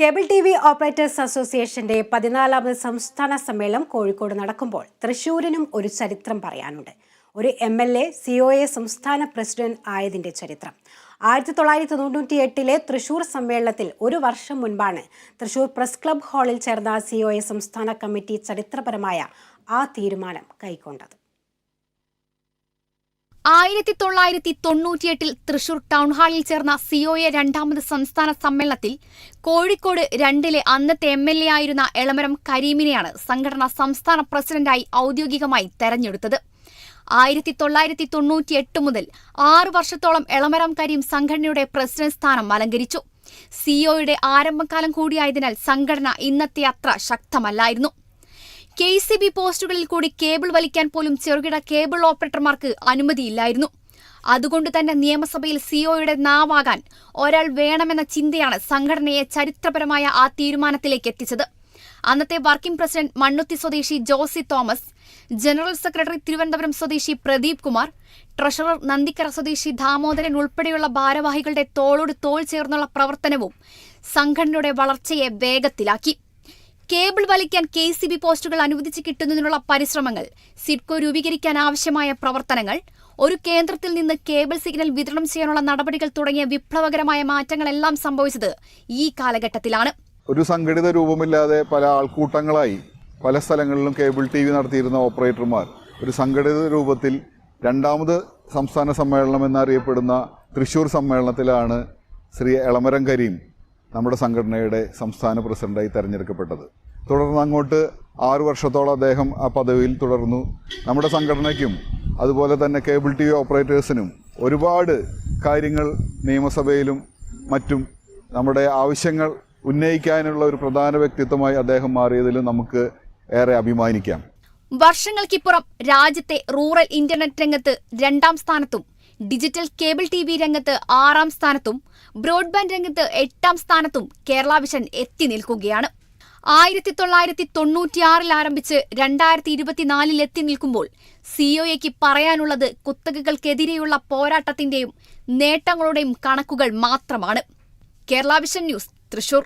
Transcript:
Cable T V operators അസോസിയേഷന്റെ പതിനാലാമത് സംസ്ഥാന സമ്മേളനം കോഴിക്കോട് നടക്കുമ്പോൾ തൃശൂരിനും ഒരു ചരിത്രം പറയാനുണ്ട്. ഒരു M L A C O A സംസ്ഥാന പ്രസിഡന്റ് ആയതിന്റെ ചരിത്രം. ആയിരത്തി തൊള്ളായിരത്തി തൊണ്ണൂറ്റി എട്ടിലെ തൃശൂർ സമ്മേളനത്തിൽ ഒരു വർഷം മുൻപാണ് തൃശൂർ പ്രസ് ക്ലബ് ഹാളിൽ ചേർന്ന സി ഒ എ സംസ്ഥാന കമ്മിറ്റി ചരിത്രപരമായ ആ തീരുമാനം കൈക്കൊണ്ടത്. ആയിരത്തി തൊള്ളായിരത്തി തൊണ്ണൂറ്റിയെട്ടിൽ തൃശൂർ ടൗൺഹാളിൽ ചേർന്ന സിഒഎ രണ്ടാമത് സംസ്ഥാന സമ്മേളനത്തിൽ കോഴിക്കോട് രണ്ടിലെ അന്നത്തെ എം എൽ എ ആയിരുന്ന എളമരം കരീമിനെയാണ് സംഘടന സംസ്ഥാന പ്രസിഡന്റായി ഔദ്യോഗികമായി തെരഞ്ഞെടുത്തത്. ആയിരത്തി തൊള്ളായിരത്തി തൊണ്ണൂറ്റിയെട്ട് മുതൽ ആറു വർഷത്തോളം എളമരം കരീം സംഘടനയുടെ പ്രസിഡന്റ് സ്ഥാനം അലങ്കരിച്ചു. സിഒയുടെ ആരംഭകാലം കൂടിയായതിനാൽ സംഘടന ഇന്നത്തെ അത്ര ശക്തമല്ലായിരുന്നു. കെ സി ബി പോസ്റ്റുകളിൽ കൂടി കേബിൾ വലിക്കാൻ പോലും ചെറുകിട കേബിൾ ഓപ്പറേറ്റർമാർക്ക് അനുമതിയില്ലായിരുന്നു. അതുകൊണ്ട് തന്നെ നിയമസഭയിൽ സിഒയുടെ നാവാകാൻ ഒരാൾ വേണമെന്ന ചിന്തയാണ് സംഘടനയെ ചരിത്രപരമായ ആ തീരുമാനത്തിലേക്ക് എത്തിച്ചത്. അന്നത്തെ വർക്കിംഗ് പ്രസിഡന്റ് മണ്ണുത്തി സ്വദേശി ജോസി തോമസ് ജനറൽ സെക്രട്ടറി തിരുവനന്തപുരം സ്വദേശി പ്രദീപ് കുമാർ ട്രഷറർ നന്ദിക്കര സ്വദേശി ദാമോദരൻ ഉൾപ്പെടെയുള്ള ഭാരവാഹികളുടെ തോളോട് തോൾ ചേർന്നുള്ള പ്രവർത്തനവും സംഘടനയുടെ വളർച്ചയെ വേഗത്തിലാക്കി. കേബിൾ വലിക്കാൻ കെ സി ബി പോസ്റ്റുകൾ അനുവദിച്ച് കിട്ടുന്നതിനുള്ള പരിശ്രമങ്ങൾ സിഡ്കോ രൂപീകരിക്കാൻ ആവശ്യമായ പ്രവർത്തനങ്ങൾ ഒരു കേന്ദ്രത്തിൽ നിന്ന് കേബിൾ സിഗ്നൽ വിതരണം ചെയ്യാനുള്ള നടപടികൾ തുടങ്ങിയ വിപ്ലവകരമായ മാറ്റങ്ങളെല്ലാം സംഭവിച്ചത് ഈ കാലഘട്ടത്തിലാണ്. ഒരു സംഘടിത രൂപമില്ലാതെ പല ആൾക്കൂട്ടങ്ങളായി പല സ്ഥലങ്ങളിലും കേബിൾ ടി വി നടത്തിയിരുന്ന ഓപ്പറേറ്റർമാർ ഒരു സംഘടിത രൂപത്തിൽ രണ്ടാമത് സംസ്ഥാന സമ്മേളനം എന്നറിയപ്പെടുന്ന തൃശ്ശൂർ സമ്മേളനത്തിലാണ് ശ്രീ എളമരം കരീം നമ്മുടെ സംഘടനയുടെ സംസ്ഥാന പ്രസിഡന്റായി തെരഞ്ഞെടുക്കപ്പെട്ടത്. തുടർന്ന് അങ്ങോട്ട് ആറു വർഷത്തോളം അദ്ദേഹം ആ പദവിയിൽ തുടർന്നു. നമ്മുടെ സംഘടനയ്ക്കും അതുപോലെ തന്നെ കേബിൾ ടി വി ഓപ്പറേറ്റേഴ്സിനും ഒരുപാട് കാര്യങ്ങൾ നിയമസഭയിലും മറ്റും നമ്മുടെ ആവശ്യങ്ങൾ ഉന്നയിക്കാനുള്ള ഒരു പ്രധാന വ്യക്തിത്വമായി അദ്ദേഹം മാറിയതിൽ നമുക്ക് ഏറെ അഭിമാനിക്കാം. വർഷങ്ങൾക്കിപ്പുറം രാജ്യത്തെ റൂറൽ ഇന്റർനെറ്റ് രംഗത്ത് രണ്ടാം സ്ഥാനത്തും ഡിജിറ്റൽ കേബിൾ ടി വി രംഗത്ത് ആറാം സ്ഥാനത്തും ബ്രോഡ്ബാൻഡ് രംഗത്ത് എട്ടാം സ്ഥാനത്തും കേരള വിഷൻ എത്തി നിൽക്കുകയാണ്. ആയിരത്തി തൊള്ളായിരത്തി തൊണ്ണൂറ്റിയാറിൽ ആരംഭിച്ച് രണ്ടായിരത്തി ഇരുപത്തിനാലിൽ എത്തി നിൽക്കുമ്പോൾ സിഒഎക്ക് പറയാനുള്ളത് കുത്തകകൾക്കെതിരെയുള്ള പോരാട്ടത്തിന്റെയും നേട്ടങ്ങളുടെയും കണക്കുകൾ മാത്രമാണ്. Kerala vision news Thrissur.